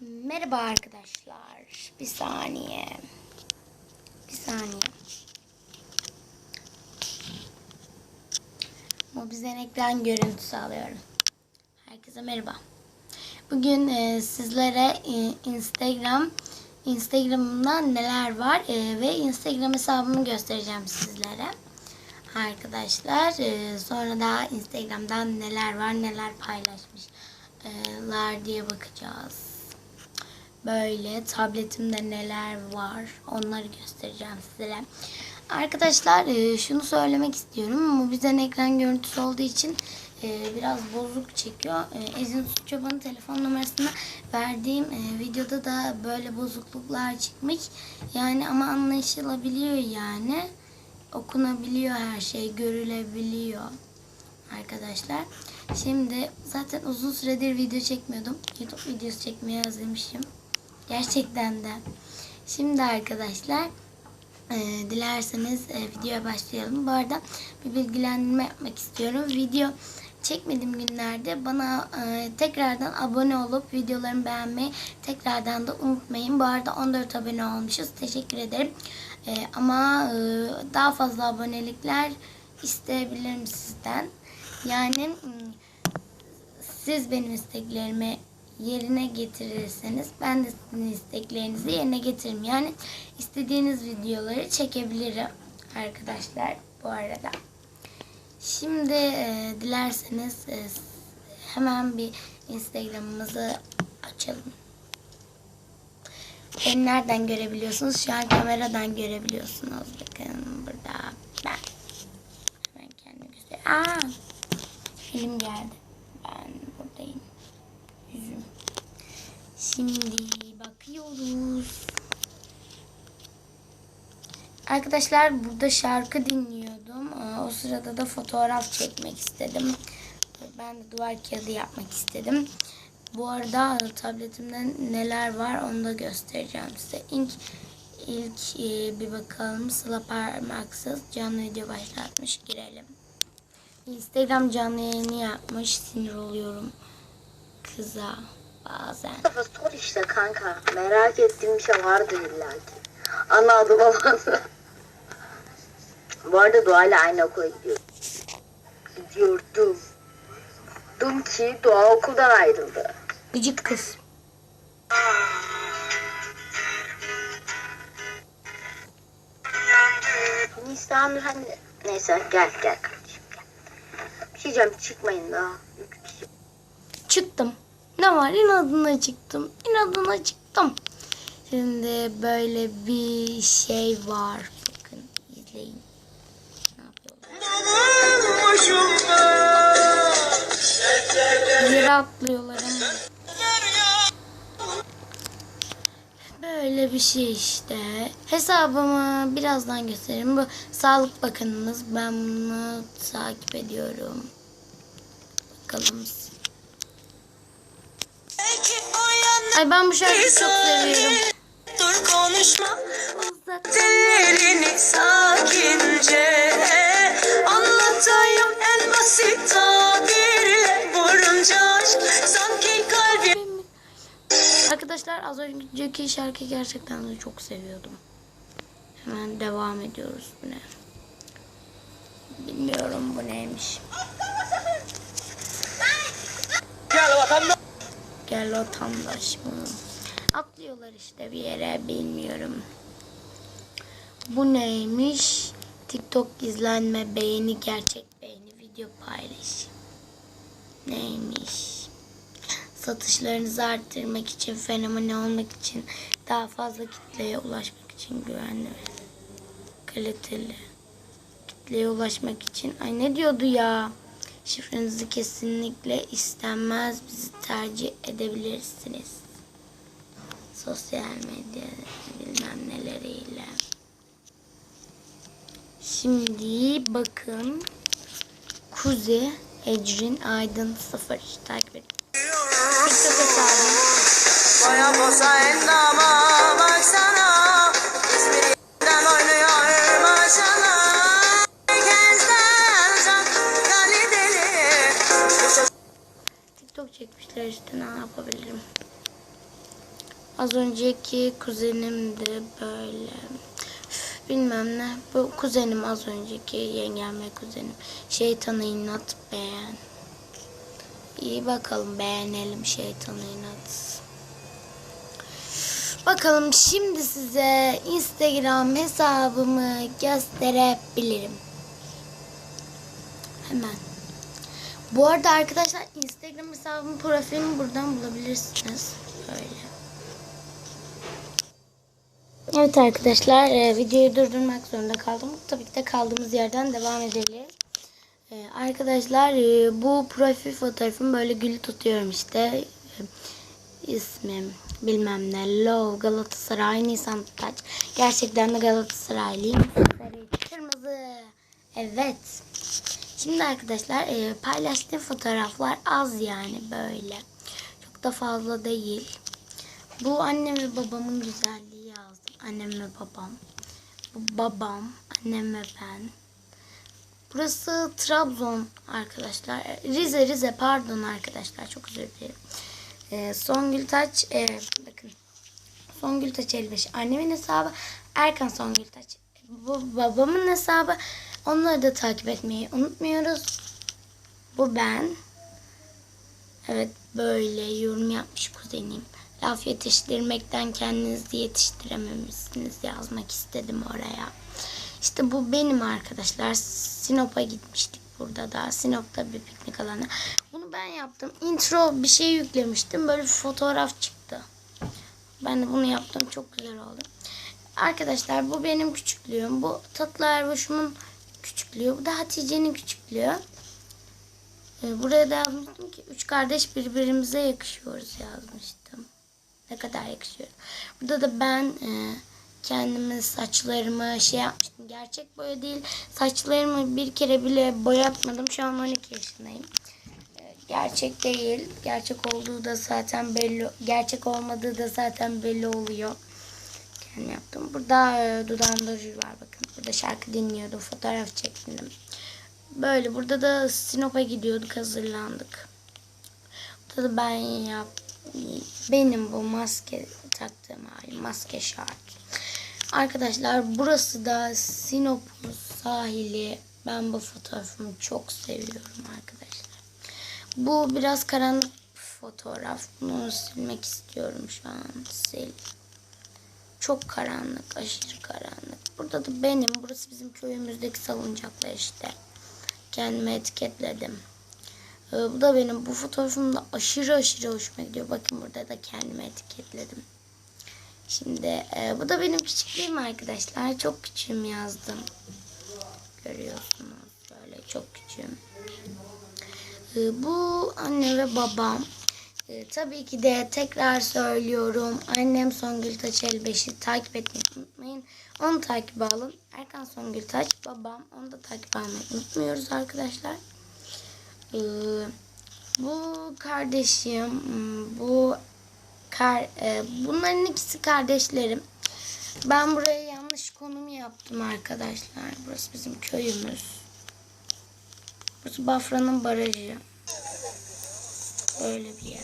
Merhaba arkadaşlar. Bir saniye. Bir saniye. Mobizen ekran görüntüsü alıyorum. Herkese merhaba. Bugün e, sizlere e, Instagram Instagram'ımdan neler var e, ve Instagram hesabımı göstereceğim sizlere. Arkadaşlar e, sonra da Instagram'dan neler var neler paylaşmışlar diye bakacağız. Böyle tabletimde neler var onları göstereceğim size. Arkadaşlar e, şunu söylemek istiyorum. Mobizen ekran görüntüsü olduğu için e, biraz bozuk çekiyor. E, Ezin Çoban'ın telefon numarasını verdiğim videoda da böyle bozukluklar çıkmış. Yani ama anlaşılabiliyor yani. Okunabiliyor her şey, görülebiliyor arkadaşlar. Şimdi zaten uzun süredir video çekmiyordum. YouTube videosu çekmeye özlemişim. Gerçekten de. Şimdi arkadaşlar e, dilerseniz e, videoya başlayalım. Bu arada bir bilgilendirme yapmak istiyorum. Video çekmediğim günlerde bana e, tekrardan abone olup videolarımı beğenmeyi tekrardan da unutmayın. Bu arada 14 abone olmuşuz. Teşekkür ederim. E, ama e, daha fazla abonelikler isteyebilirim sizden. Yani m, siz benim isteklerimi yerine getirirseniz ben de sizin isteklerinizi yerine getiririm. Yani istediğiniz videoları çekebilirim arkadaşlar bu arada. Şimdi e, dilerseniz e, hemen bir Instagram'ımızı açalım. Beni nereden görebiliyorsunuz? Şu an kameradan görebiliyorsunuz. Bakın burada ben. Hemen kendimi göster. Aa, film geldi. Ben buradayım. Yüzüm. Şimdi bakıyoruz. Arkadaşlar burada şarkı dinliyordum. Aa, O sırada da fotoğraf çekmek istedim. Ben de duvar kağıdı yapmak istedim. Bu arada tabletimde neler var onu da göstereceğim size. İlk, ilk e, bir bakalım. Sıla parmaksız canlı video başlatmış. Girelim. Instagram canlı yayını yapmış. Sinir oluyorum kıza bazen. Sor işte kanka. Merak ettiğim bir şey vardır illa ki. Anladım ama. Bu arada Doğa ile aynı okula gidiyorum. Gidiyordum. Dum ki Doğa okuldan ayrıldı. Gıcık kız. Hani İslamir hani... Neyse gel gel kardeşim gel. Bir şey diyeceğim çıkmayın daha. Kişi. Çıktım. Ne var? İnadına çıktım. İnadına çıktım. Şimdi böyle bir şey var. Bakın izleyin. Ne yapıyorlar? Yere atlıyorlar ama. Böyle bir şey işte. Hesabımı birazdan gösteririm. Bu Sağlık Bakanımız. Ben bunu takip ediyorum. Bakalım. Ay ben bu şarkıyı çok seviyorum. Dur konuşma Uzak. ellerini sakince Anlatayım en basit tabirle Vurunca aşk sanki kalbim Arkadaşlar az önceki şarkıyı gerçekten de çok seviyordum. Hemen devam ediyoruz bu ne? Bilmiyorum bu neymiş. Gel vatandaş mı? Atlıyorlar işte bir yere bilmiyorum. Bu neymiş? TikTok izlenme, beğeni, gerçek beğeni, video paylaş. Neymiş? Satışlarınızı arttırmak için, fenomen olmak için, daha fazla kitleye ulaşmak için güvenli ve kaliteli. Kitleye ulaşmak için. Ay ne diyordu ya? Şifrenizi kesinlikle istenmez. Bizi tercih edebilirsiniz. Sosyal medya bilmem neleriyle. Şimdi bakın. Kuzi Ecrin Aydın 0 takip edin. TikTok hesabım. Çekmişler işte ne yapabilirim. Az önceki kuzenimdi böyle. Üf, Bilmem ne. Bu kuzenim az önceki yengem ve kuzenim. Şeytanı inat beğen. İyi bakalım beğenelim şeytanı inat. Bakalım şimdi size Instagram hesabımı gösterebilirim. Hemen. Bu arada arkadaşlar Instagram hesabımın profilini buradan bulabilirsiniz. Böyle. Evet arkadaşlar e, videoyu durdurmak zorunda kaldım. Tabii ki de kaldığımız yerden devam edelim. E, arkadaşlar e, bu profil fotoğrafımı böyle gül tutuyorum işte. E, ismim bilmem ne. Love Galatasaray Nisan Taç. Gerçekten de Galatasaraylıyım. Kırmızı. Evet. Şimdi arkadaşlar e, paylaştığım fotoğraflar az yani böyle. Çok da fazla değil. Bu annem ve babamın güzelliği yazdım. Annem ve babam. Bu babam, annem ve ben. Burası Trabzon arkadaşlar. E, Rize Rize pardon arkadaşlar çok özür dilerim. E, Songül Taç e, bakın. Songül Taç 55. Annemin hesabı Erkan Songül Taç. Bu babamın hesabı. Onları da takip etmeyi unutmuyoruz. Bu ben. Evet böyle yorum yapmış kuzenim. Laf yetiştirmekten kendinizi yetiştirememişsiniz yazmak istedim oraya. İşte bu benim arkadaşlar. Sinop'a gitmiştik burada da. Sinop'ta bir piknik alanı. Bunu ben yaptım. Intro bir şey yüklemiştim. Böyle bir fotoğraf çıktı. Ben de bunu yaptım. Çok güzel oldu. Arkadaşlar bu benim küçüklüğüm. Bu tatlı Erboş'umun küçüklüğü. Bu da Hatice'nin küçüklüğü. Ee, buraya da yazmıştım ki üç kardeş birbirimize yakışıyoruz yazmıştım. Ne kadar yakışıyoruz. Burada da ben e, kendimi saçlarımı şey yapmıştım. Gerçek boya değil. Saçlarımı bir kere bile boyatmadım. Şu an 12 yaşındayım. E, gerçek değil. Gerçek olduğu da zaten belli. Gerçek olmadığı da zaten belli oluyor. Kendim yaptım. Burada e, dudağımda ruj var bakın. Burada şarkı dinliyordum. Fotoğraf çektim. Böyle burada da Sinop'a gidiyorduk. Hazırlandık. Burada da ben yap benim bu maske taktığım halim. Maske şart. Arkadaşlar burası da Sinop'un sahili. Ben bu fotoğrafımı çok seviyorum arkadaşlar. Bu biraz karanlık fotoğraf. Bunu silmek istiyorum şu an. Sil. Çok karanlık, aşırı karanlık. Burada da benim. Burası bizim köyümüzdeki salıncaklar işte. Kendime etiketledim. Ee, bu da benim. Bu fotoğrafım da aşırı aşırı hoşuma gidiyor. Bakın burada da kendime etiketledim. Şimdi e, bu da benim küçüklüğüm arkadaşlar. Çok küçüğüm yazdım. Görüyorsunuz. Böyle çok küçüğüm. Ee, bu anne ve babam. Ee, tabii ki de tekrar söylüyorum. Annem Songül Taç Elbeş'i takip etmeyi unutmayın. Onu takip alın. Erkan Songül Taç babam. Onu da takip almayı unutmuyoruz arkadaşlar. Ee, bu kardeşim. Bu kar, e, bunların ikisi kardeşlerim. Ben buraya yanlış konum yaptım arkadaşlar. Burası bizim köyümüz. Burası Bafra'nın barajı. Böyle bir yer.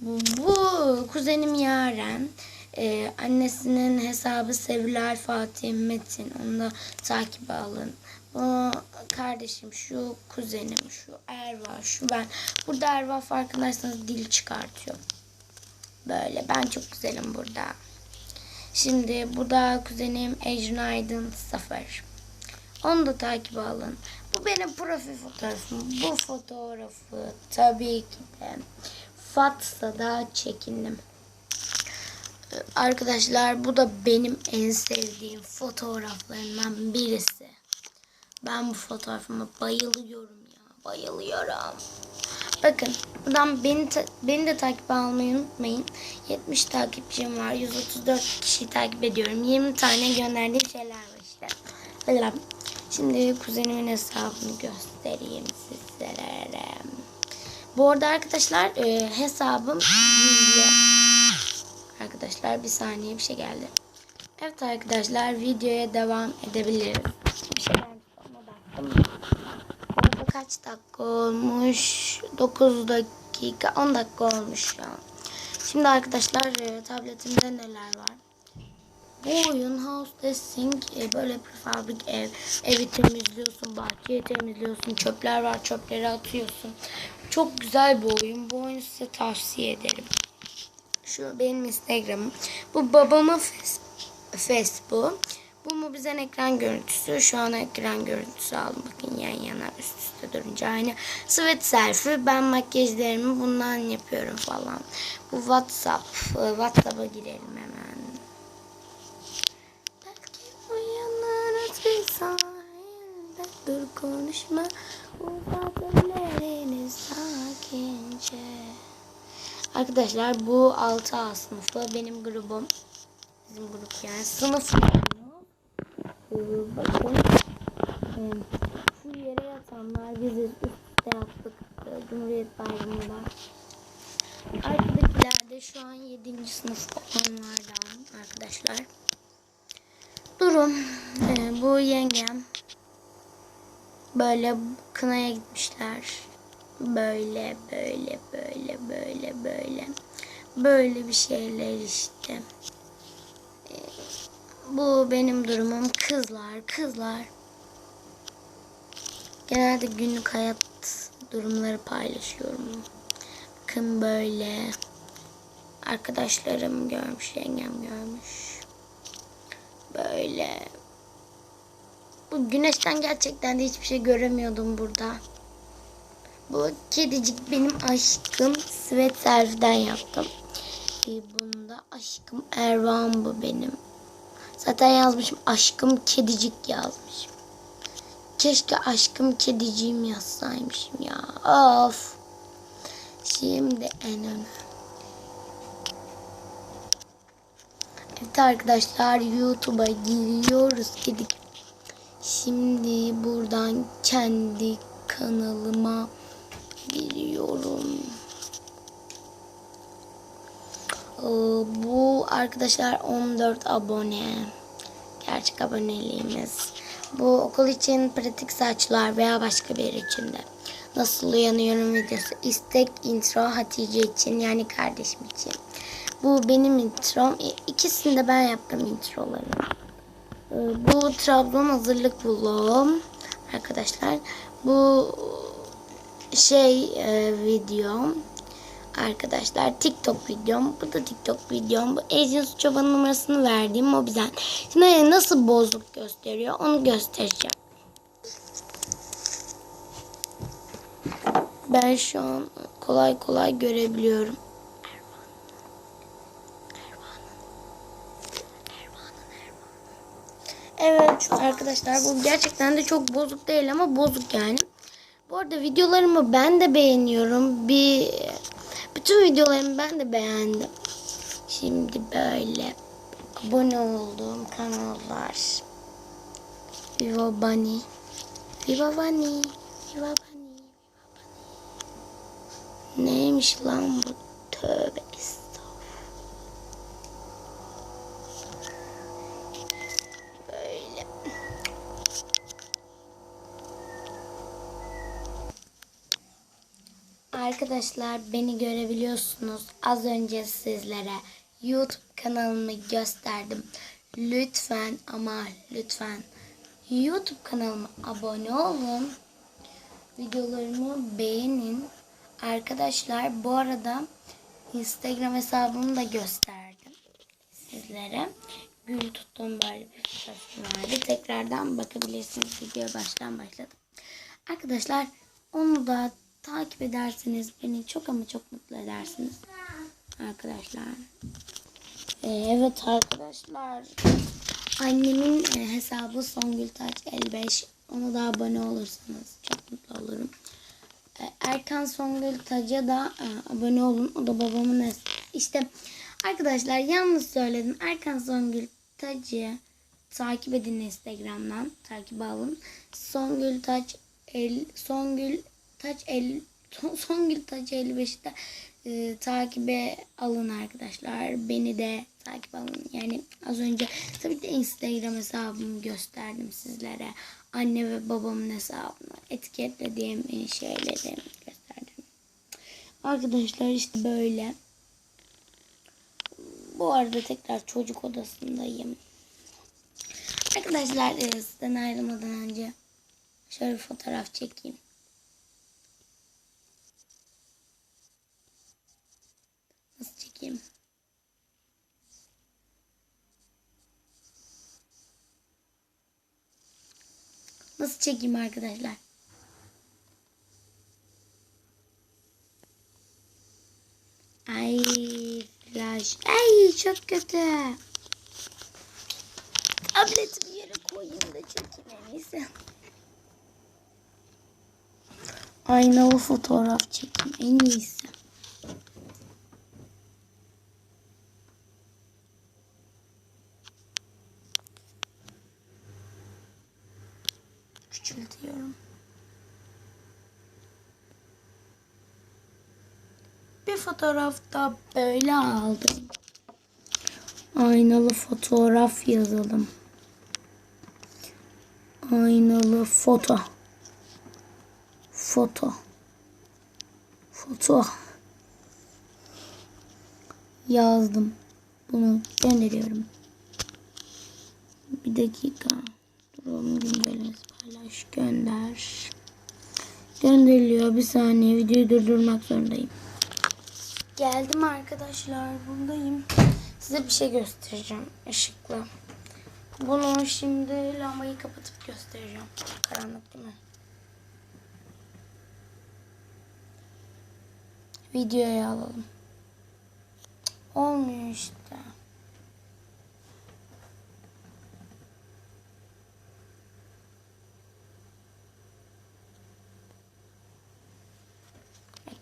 Bu, bu kuzenim Yaren. Ee, annesinin hesabı Sevilay Fatih Metin. Onu da takip alın. Bu kardeşim şu kuzenim şu Erva şu ben. Burada Erva farkındaysanız dil çıkartıyor. Böyle ben çok güzelim burada. Şimdi bu da kuzenim Ecrin Aydın Zafer. Onu da takip alın. Bu benim profil fotoğrafım. Bu fotoğrafı tabii ki de Fatsa'da çekindim. Arkadaşlar bu da benim en sevdiğim fotoğraflarımdan birisi. Ben bu fotoğrafıma bayılıyorum ya. Bayılıyorum. Bakın buradan beni, beni de takip almayı unutmayın. 70 takipçim var. 134 kişi takip ediyorum. 20 tane gönderdiğim şeyler var işte. Böyle. Şimdi kuzenimin hesabını göstereyim sizlere. Bu arada arkadaşlar e, hesabım gizli. Arkadaşlar bir saniye bir şey geldi. Evet arkadaşlar videoya devam edebiliriz. Bir şey geldi ona baktım. Orada kaç dakika olmuş? 9 dakika 10 dakika olmuş an. Şimdi arkadaşlar e, tabletimde neler var? Bu oyun House Dressing e, böyle bir fabrik ev. Evi temizliyorsun, bahçeyi temizliyorsun, çöpler var, çöpleri atıyorsun. Çok güzel bir oyun. Bu oyunu size tavsiye ederim. Şu benim Instagram'ım. Bu babamın Facebook. Bu mu bizden ekran görüntüsü. Şu an ekran görüntüsü aldım. Bakın yan yana üst üste durunca aynı. Sweat selfie. Ben makyajlarımı bundan yapıyorum falan. Bu WhatsApp. Ee, WhatsApp'a girelim hemen. Konuşma. Ellerini sakince. Arkadaşlar bu 6A sınıfı benim grubum. Bizim grup yani sınıf. Ee, bakın. Ee, Şu yere yatanlar biziz. Üst üste yaptık. ee, Cumhuriyet Bayramı'nda. Arkadakiler de şu an 7. sınıf olanlardan arkadaşlar. Durum. Ee, bu yengem. Böyle kınaya gitmişler. Böyle böyle böyle böyle böyle. Böyle bir şeyler işte. Ee, bu benim durumum. Kızlar, kızlar. Genelde günlük hayat durumları paylaşıyorum. Bakın böyle. Arkadaşlarım görmüş, yengem görmüş. Böyle. Bu güneşten gerçekten de hiçbir şey göremiyordum burada. Bu kedicik benim aşkım. Sweat Selfie'den yaptım. Ee, bunda aşkım Ervan bu benim. Zaten yazmışım aşkım kedicik yazmışım. Keşke aşkım kediciğim yazsaymışım ya. Of. Şimdi en önemli. Evet arkadaşlar YouTube'a giriyoruz dedik. Şimdi buradan kendi kanalıma giriyorum. Ee, Bu arkadaşlar 14 abone. Gerçek aboneliğimiz. Bu okul için pratik saçlar veya başka bir için de. Nasıl uyanıyorum videosu. İstek intro Hatice için yani kardeşim için. Bu benim introm. İkisini de ben yaptım introlarını. Ee, Bu Trabzon hazırlık vlogum arkadaşlar. Bu şey e, videom arkadaşlar TikTok videom. Bu da TikTok videom. Bu Ejin Çoban'ın numarasını verdiğim mobilden. Şimdi nasıl bozuk gösteriyor onu göstereceğim. Ben şu an kolay kolay görebiliyorum. Evet arkadaşlar bu gerçekten de çok bozuk değil ama bozuk yani. Bu arada videolarımı ben de beğeniyorum. Bir bütün videolarımı ben de beğendim. Şimdi böyle abone olduğum kanallar. Viva Bunny. Viva Bunny. Viva Bunny. Neymiş lan bu? Tövbe estağfurullah. Böyle. Arkadaşlar beni görebiliyorsunuz. Az önce sizlere YouTube kanalımı gösterdim. Lütfen ama lütfen YouTube kanalıma abone olun. Videolarımı beğenin. Arkadaşlar bu arada Instagram hesabımı da gösterdim sizlere. Gül tuttum böyle bir fotoğrafım vardı. Tekrardan bakabilirsiniz. Video baştan başladım. Arkadaşlar onu da takip ederseniz beni çok ama çok mutlu edersiniz. Arkadaşlar. Ee, evet arkadaşlar. Annemin e, hesabı Songül Taç 55. Ona da abone olursanız çok mutlu olurum. Ee, Erkan Songül Taç'a da e, abone olun. O da babamın hesabı. İşte arkadaşlar yanlış söyledim. Erkan Songül Taç'ı takip edin Instagram'dan. Takip alın. Songül Taç el, Songül Taç el, Son- Songül Taç 55'te e, takibe alın arkadaşlar. Beni de takip alın. Yani az önce tabii de Instagram hesabımı gösterdim sizlere. Anne ve babamın hesabını etiketlediğim şeyleri gösterdim. Arkadaşlar işte böyle. Bu arada tekrar çocuk odasındayım. Arkadaşlar e, sizden ayrılmadan önce şöyle bir fotoğraf çekeyim. Çekeyim? Nasıl çekeyim arkadaşlar? Ay flash. Ay çok kötü. Tableti bir yere koyayım da çekeyim en iyisi. Aynalı fotoğraf çekeyim en iyisi. Küçültüyorum. Bir fotoğrafta böyle aldım. Aynalı fotoğraf yazalım. Aynalı foto. Foto. Foto. Yazdım. Bunu gönderiyorum. Bir dakika. Duralım güncellemesi paylaş. Gönder. Gönderiliyor. Bir saniye. Videoyu durdurmak zorundayım. Geldim arkadaşlar. Buradayım. Size bir şey göstereceğim. ışıklı. Bunu şimdi lambayı kapatıp göstereceğim. Karanlık değil mi? Videoya alalım. Olmuyor işte.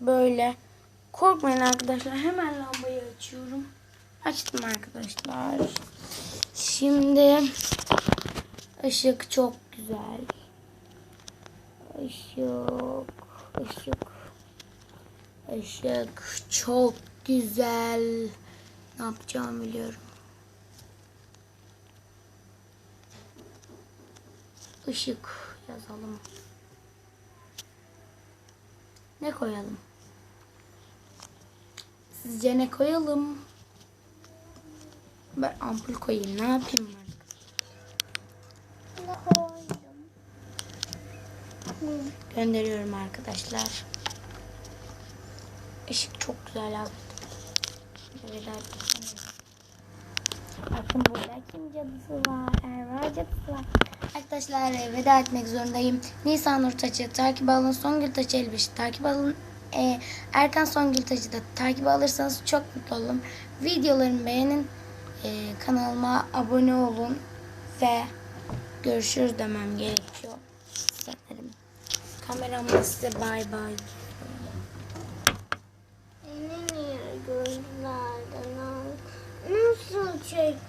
Böyle. Korkmayın arkadaşlar. Hemen lambayı açıyorum. Açtım arkadaşlar. Şimdi ışık çok güzel. Işık, ışık, ışık çok güzel. Ne yapacağımı biliyorum. Işık yazalım. Ne koyalım? Sizce ne koyalım? Ben ampul koyayım. Ne yapayım ben? Gönderiyorum arkadaşlar. Işık çok güzel yazdım. Veda etmek Bakın burada kim cadısı var? Erva cadısı var. Arkadaşlar veda etmek zorundayım. Nisan Nur Taç'ı takip alın. Songül Taç Elbiş'i takip alın e, Erkan Songül Taş'ı da takip alırsanız çok mutlu olurum. Videolarımı beğenin, e, kanalıma abone olun ve görüşürüz demem gerekiyor. Sanırım. Kameramla size bay bay. Nasıl çek?